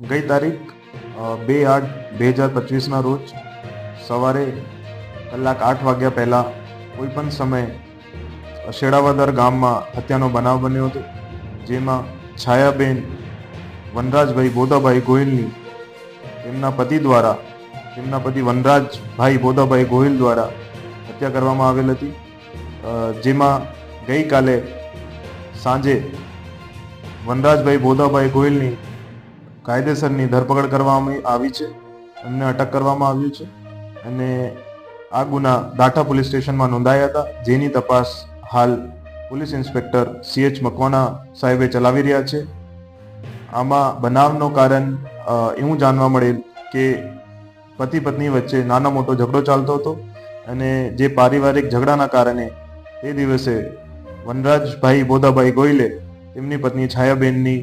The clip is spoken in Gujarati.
ગઈ તારીખ બે આઠ બે હજાર પચીસના રોજ સવારે કલાક આઠ વાગ્યા પહેલાં કોઈ પણ સમયે શેડાવાદર ગામમાં હત્યાનો બનાવ બન્યો હતો, જેમાં છાયાબેન વનરાજભાઈ બોધાભાઈ ગોહિલની તેમના પતિ દ્વારા, તેમના પતિ વનરાજભાઈ બોધાભાઈ ગોહિલ દ્વારા હત્યા કરવામાં આવેલ હતી. જેમાં ગઈકાલે સાંજે વનરાજભાઈ બોધાભાઈ ગોહિલની કાયદેસરની ધરપકડ કરવામાં આવી છે, એમને અટક કરવામાં આવ્યું છે અને આ ગુના દાઠા પોલીસ સ્ટેશનમાં નોંધાયા હતા, જેની તપાસ હાલ પોલીસ ઇન્સ્પેક્ટર સીએચ મકવાના સાહેબે ચલાવી રહ્યા છે. આમાં બનાવનો કારણ એવું જાણવા મળેલ કે પતિ પત્ની વચ્ચે નાનો મોટો ઝઘડો ચાલતો હતો અને જે પારિવારિક ઝઘડાના કારણે તે દિવસે વનરાજભાઈ બોધાભાઈ ગોયલે તેમની પત્ની છાયાબેનની